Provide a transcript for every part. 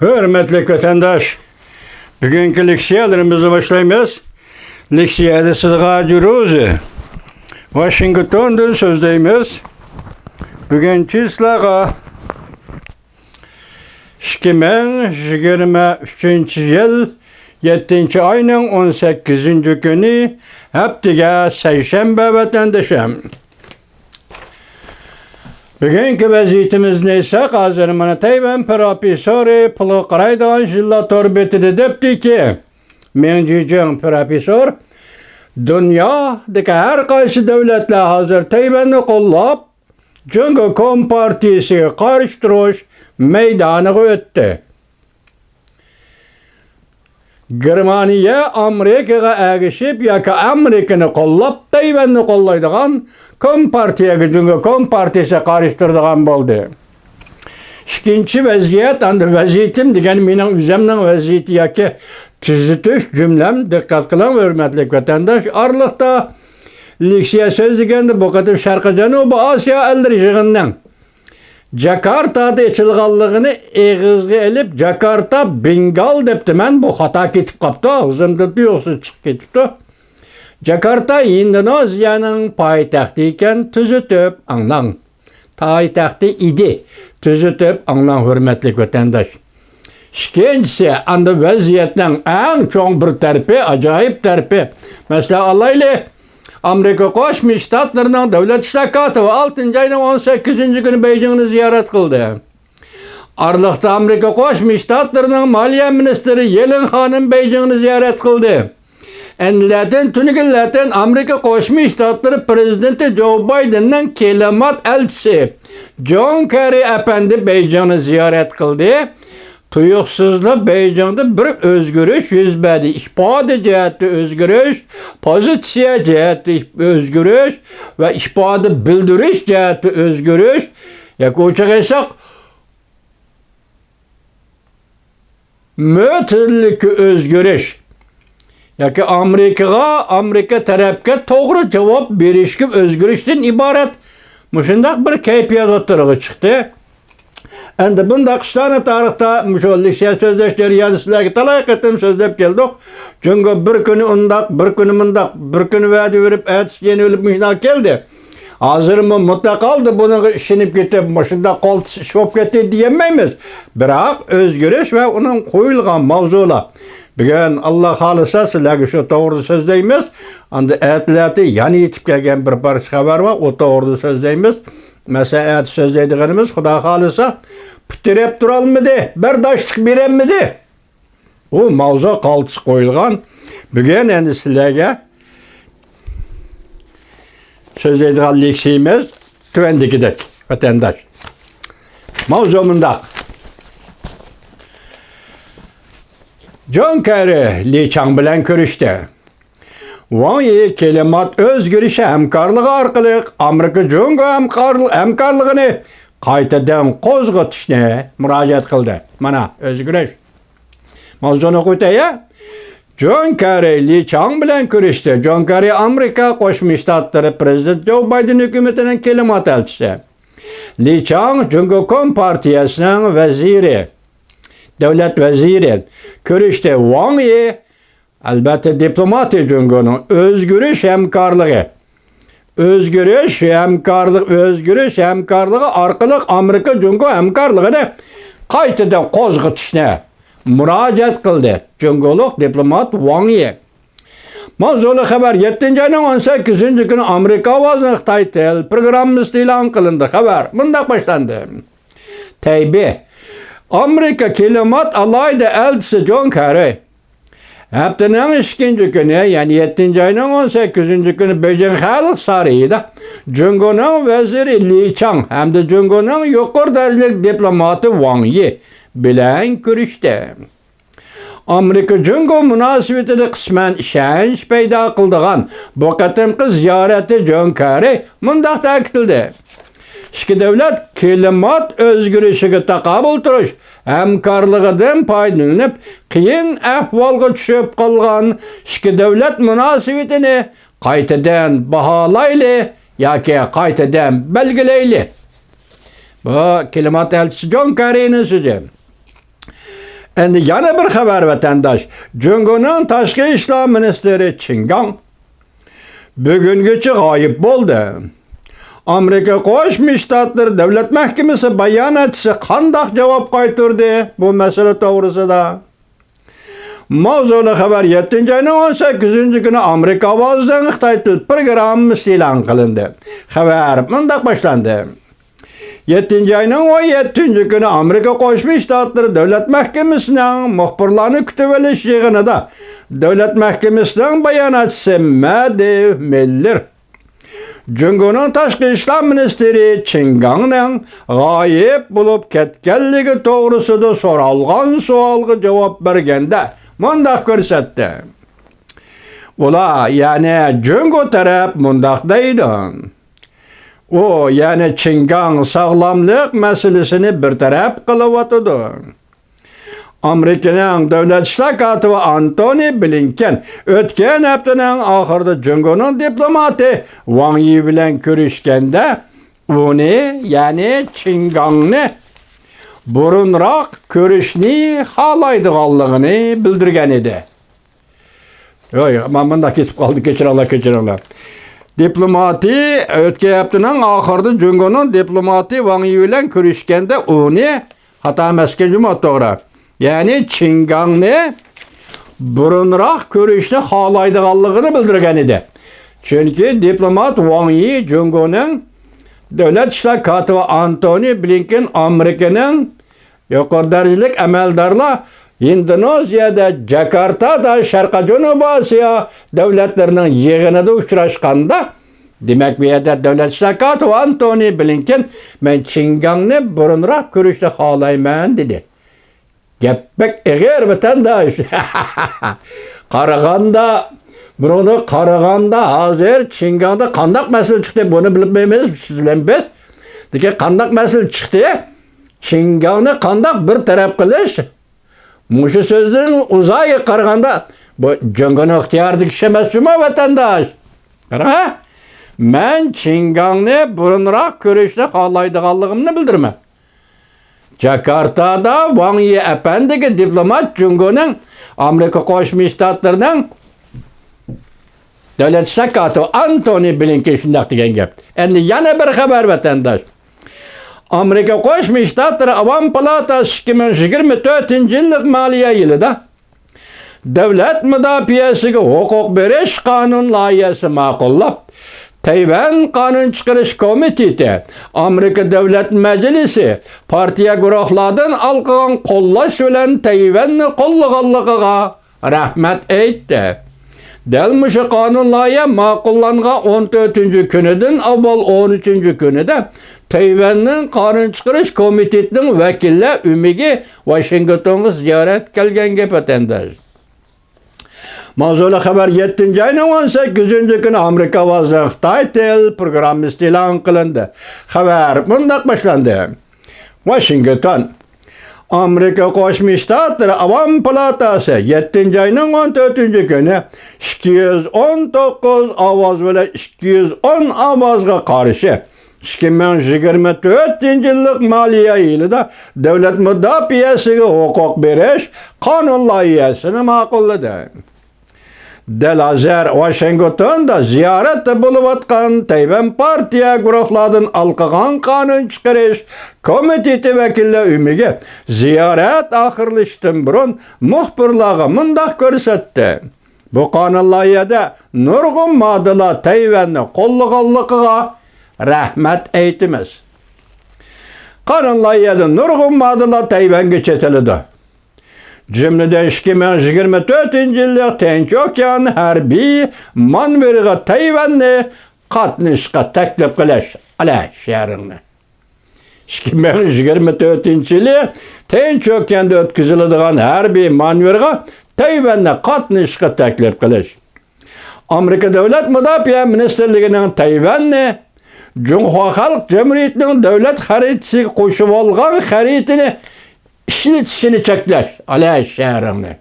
Hürmetli vatandaş, bugünkü leksiyalarımızı başlayımız. Leksiyada Sıdga Curuzi. Washington'dan sözdeyimiz. Bugün çizlağa 2023 yıl 7. ayının 18. günü haftiga seyşembe vatandaşım. Bugünkü vaziyetimiz neyse hazır mana Tayvan profesörü pulu qaraydigan jilla torbetide depti ki men jijing profesör dunyodagi har qaysi davlatlar hozir Tayvanni qo'llab Jungo Kom partiyasiga qarshi turish agishib yoki Amerikani qo'llab Tayvanni qo'llaydigan Kom partiyaga Jungo Kom partiyasiga qarshi turadigan bo'ldi. Ikkinchi vaziyat, endi vaziyatim degan mening o'zimning vaziyati yoki tuzitish jumlam diqqat qiling hurmatli vatandosh. Orliqda leksiya so'z deganda bu Sharqi Janubiy Osiyo eldir yig'inining Jakartada ichilganligini eg'izga ilib Jakarta Bengal debdi. Men bu xato ketib qopti. O'zimdan tuyuqsiz chiqib ketibdi. Jakarta Indoneziyaning poytaxti ekan, tuzitib anglang. Poytaxti idi. Tuzitib anglang hurmatli vatandosh. Ikkinchisi, anda vaziyatning eng cho'ng bir tarafi, ajoyib tarafi. Masalan, alayli Amerika Qo'shma Shtatlarining davlat ishlar kotibi 6 ayning 18 kuni Beijingni ziyorat qildi. Arliqda Amerika Qo'shma Shtatlarining moliya ministri Yellen xonim Beijingni ziyorat qildi. Enlatin tunigillatin Amerika Qo'shma Shtatlari prezidenti Joe Bidenning kelimat elchisi John Kerry efendi Beijingni ziyorat qildi. Tuyuqsizlik Beijingda bir o'zgarish yuz berdi. Ifoda jihati o'zgarish, pozitsiya jihati o'zgarish va ifoda bildirish jihati o'zgarish. yoki o'chaga aytsak mo'tillik o'zgarish yoki Amerikaga, Amerika tarafga to'g'ri javob berishga o'zgarishdan iborat shundoq bir kayfiyat o'tirig'i chiqdi. Endi bundaq ishlarni tarixda shu Liksiya so'zlashlar yana sizlarga talay qatim so'zlab keldik. Chunki bir kuni undaq, bir kuni mundaq, bir kuni va'da berib, aytish yana o'lib mushundoq keldi. Hozirmi mutlaqoldi buni ishinib ketib, shunda qo'l ish bo'lib ketdi deyamaymiz. Biroq o'zgarish va uning qo'yilgan mavzular. Bugun Alloh xolisa sizlarga shu to'g'ri so'zlaymiz. Endi aytlarni yana yetib kelgan bir parcha xabar bor, o to'g'ri so'zlaymiz. Mesela sözleydiğimiz Xudo xohlasa putirab turolmidi, bardoshlik berolmidi. U mavzu qaltis qo'yilgan. Bugun endi sizlarga so'zlaydigan leksiyamiz tuvandagidek vatandosh. Mavzu mundaq. John Kerry Li Chang bilan ko'rishdi. Ваңи kelimat o'zgarishi hamkorligi orqali Amerika Jungo hamkorligini qaytadan qo'zg'atishni murojaat qildi. Mana o'zgarish. Mavzuni qo'ytaya. John Kerry Li Chang bilan ko'rishdi. John Kerry Amerika Qo'shma Shtatlari prezident Joe Biden hukumatining kelimat elchisi. Li Chang Jungo Kom partiyasining vaziri, davlat vaziri ko'rishdi. Wang Yi Elbette diplomati cungunun özgürüş hemkarlığı. Özgürüş hemkarlık, özgürüş hemkarlığı arkalık Amerika cungu hemkarlığını qaytadan qo'zg'atishni murojaat qildi junguluq diplomat Wang Yi. Mavzuli xabar 7 ayning 18 kuni Amerika ovozining Xitoy til programmasi e'lon qilindi. Xabar bundoq boshlandi. Taybi Amerika kelimat alayda elchisi John Kerry Haftanın ikinci günü yani 7. ayının 18. günü Beijing Halk Sarayı'da Cungo'nun veziri Li Chang hem de Cungo'nun yukarı dereceli diplomatı Wang Yi bilen görüştü. Amerika Cungo münasebetinde kısmen işenç peyda kıldığan bu katımkı ziyareti John Kerry mundaq Ikki davlat kelimat o'zgarishiga taqobil turish hamkorligidan foydalanib qiyin ahvolga tushib qolgan ikki davlat munosabatini qaytadan baholayli yoki qaytadan belgilayli bu kelimat elchisi jon kariyni so'zi Endi yana bir xabar vatandaş. Jungo'nun tashqi ishlar ministri Chingang bugungacha g'oyib bo'ldi. Amerika Qo'shma Shtatlar Davlat Mahkamasi bayonotchisi qandoq javob qaytardi bu masala to'g'risida? Mavzuli xabar 7 oyning 18 kuni Amerika ovozidan Xitoy til programmasi e'lon qilindi. Xabar bundoq boshlandi. 7 ayning 17 kuni Amerika Qo'shma Shtatlari Davlat Mahkamasining muxbirlarni kutib olish yig'inida Davlat Mahkamasining bayonotchisi Madi Miller Jungoning tashqi ishlar ministri Chingangning g'oyib bo'lib ketganligi to'g'risida so'ralgan savolga javob berganda mundaq ko'rsatdi. Ular, ya'ni Jungo taraf mundaq deydi. U, ya'ni Chingang sog'lomlik masalasini bartaraf qilyotidi. Amerikaning davlat ishlar kotibi Antoni Blinken o'tgan haftaning oxirida Jungoning diplomati Wang Yi bilan ko'rishganda uni, ya'ni Chingangni burunroq ko'rishni xohlaydiganligini bildirgan edi. Yo'q, men bunda ketib qoldi, kechiringlar, kechiringlar. Diplomati o'tgan haftaning oxirida Jungoning diplomati Wang Yi bilan ko'rishganda uni xato emasga juma to'g'ri. Ya'ni Chingangni burunroq ko'rishni xohlaydiganligini bildirgan edi. Chunki diplomat Wang Yi Jungoning davlat ishlar kotibi Antoni Blinken Amerikaning yuqori darajalik amaldorlar Indoneziyada, Jakartada, Sharqa Janubiy Osiyo davlatlarining yig'inida uchrashganda Demak, bu yerda davlat ishlar kotibi Antoni Blinken men Chingangni burunroq ko'rishni xohlayman dedi. Gapbek eg'er vatandosh. Qaraganda Buni qaraganda hozir Chinganda qandaq masala chiqdi buni bilmaymiz, siz biz. Degan qandaq masala chiqdi? Chingani qandaq bir taraf qilish? Mushu so'zning uzoqqa qaraganda bu jangani ixtiyorlik ish emasmi vatandosh? Qara. Men Chingangni burunroq ko'rishni xohlaydiganligimni bildiraman. Jakartada Wang Yi efendiga diplomat Jungoning Amerika Qo'shma Shtatlarining davlat kotibi Antoni Blinken shundoq degan gap. Endi yana bir xabar vatandosh. Amerika Qo'shma Shtatlari Avam palatasi 2024-yillik moliya yilida davlat mudofaasiga huquq berish qonun loyihasi ma'qullab Tayvan qonun chiqarish komiteti, Amerika Davlat Majlisi partiya guruhlaridan alqigan qo'llash bilan Tayvanni qo'llaganligiga rahmat aytdi. Dal mushu qonun loyiha ma'qullangan 14-kunidan avval 13-kunida Tayvanning qonun chiqarish komitetining vakillari umiga Washingtonga ziyorat qilgan gap atandash. Mavzuli xabar 7 ayning 18 kuni Amerika ovozi Xitoy tel programmasi e'lon qilindi. Xabar bundoq boshlandi. Washington Amerika Qo'shma Shtatlari Avam palatasi 7 ayning 14 kuni 219 ovoz bilan 210 ovozga qarshi 2024 yillik moliya yilida davlat mudofaasiga huquq berish qonun loyihasini ma'qulladi. Delazer Washingtonda ziyoratda bo'lib o'tgan Tayvan partiya guruhlaridan alqagan qonun chiqarish komiteti vakillari umiga ziyorat oxirlashdan burun muxbirlarga mundoq ko'rsatdi. Bu loyihada nurg'un moddalar Tayvanni qo'llaganligiga rahmat aytamiz. Qonun loyihada nurg'un moddalar Tayvanga chetiladi. Cümleden 2024 yıllık Tinch Okean harbiy manveriga Tayvanni qatnashga taklif qilish ala shahrini. 2024 yili Tinch Okeanda o'tkaziladigan harbiy manverga Tayvanni qatnashga taklif qilish. Amerika Davlat Mudofaa Ministrligining Tayvanni Junxo Xalq Jamhuriyatining davlat xaritasiga qo'shib olgan xaritini ishlatishini cheklash ala shahrini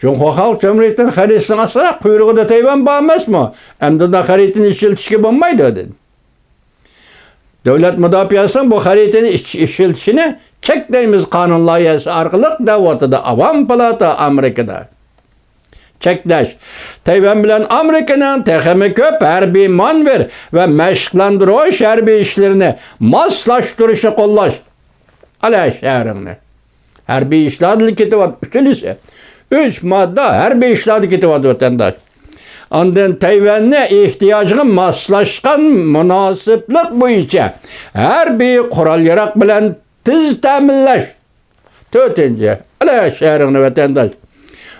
Junxo Xalq Jamhuriyatining xaritasining asli quyrug'ida Tayvan bor emasmi? Endi unda xaritani ishlatishga bo'lmaydi dedi. Devlet müdafiasının bu haritini iş- işiltişini çektiğimiz kanun layihasi arkalık devatıda avam palata Amerika'da. Çekleş. Tayvan bilen Amerika'nın tehimi köp harbiy manver ve meşklandırış harbiy işlerini maslaştırışı kollaş. Ala şehrini. Harbiy işlerdi kitivat üçülüse. Üç madde harbiy işlerdi kitivat vatandaş. Ondan Tayvan'ne ihtiyacını maslaşkan münasiplik boyunca her bir kural yarak bilen tiz teminleş. Dördüncü, ala şehrini vatandaş.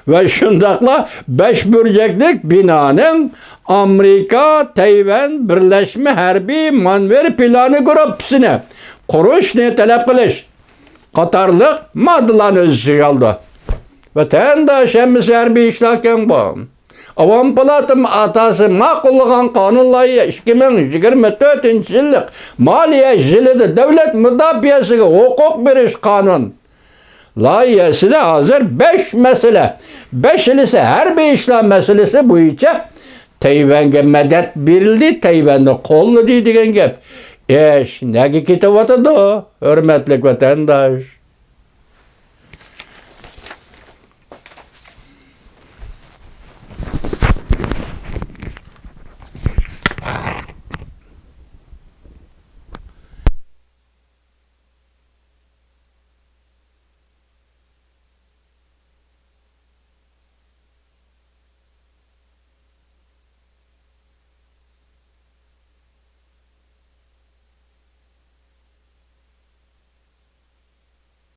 Ve şundakla beş bürceklik binanın Amerika Tayvan Birleşme Harbi Manver Planı grupsine kuruş ne talep kılış. Katarlık maddelan özü aldı. Vatandaş hemimiz harbi işlerken bu. Avam Palatım atası makullagan kanun layığı 2024 yıllık maliye jilidi devlet müdafiyasıga hukuk veriş kanun. Layihesi de hazır 5 mesele. 5 ise her bir işlem meselesi boyunca Tayvan'a medet verildi, Tayvan'da kollu diye degan gap. és, neki kitavatadoa, örmetlik vatandaş.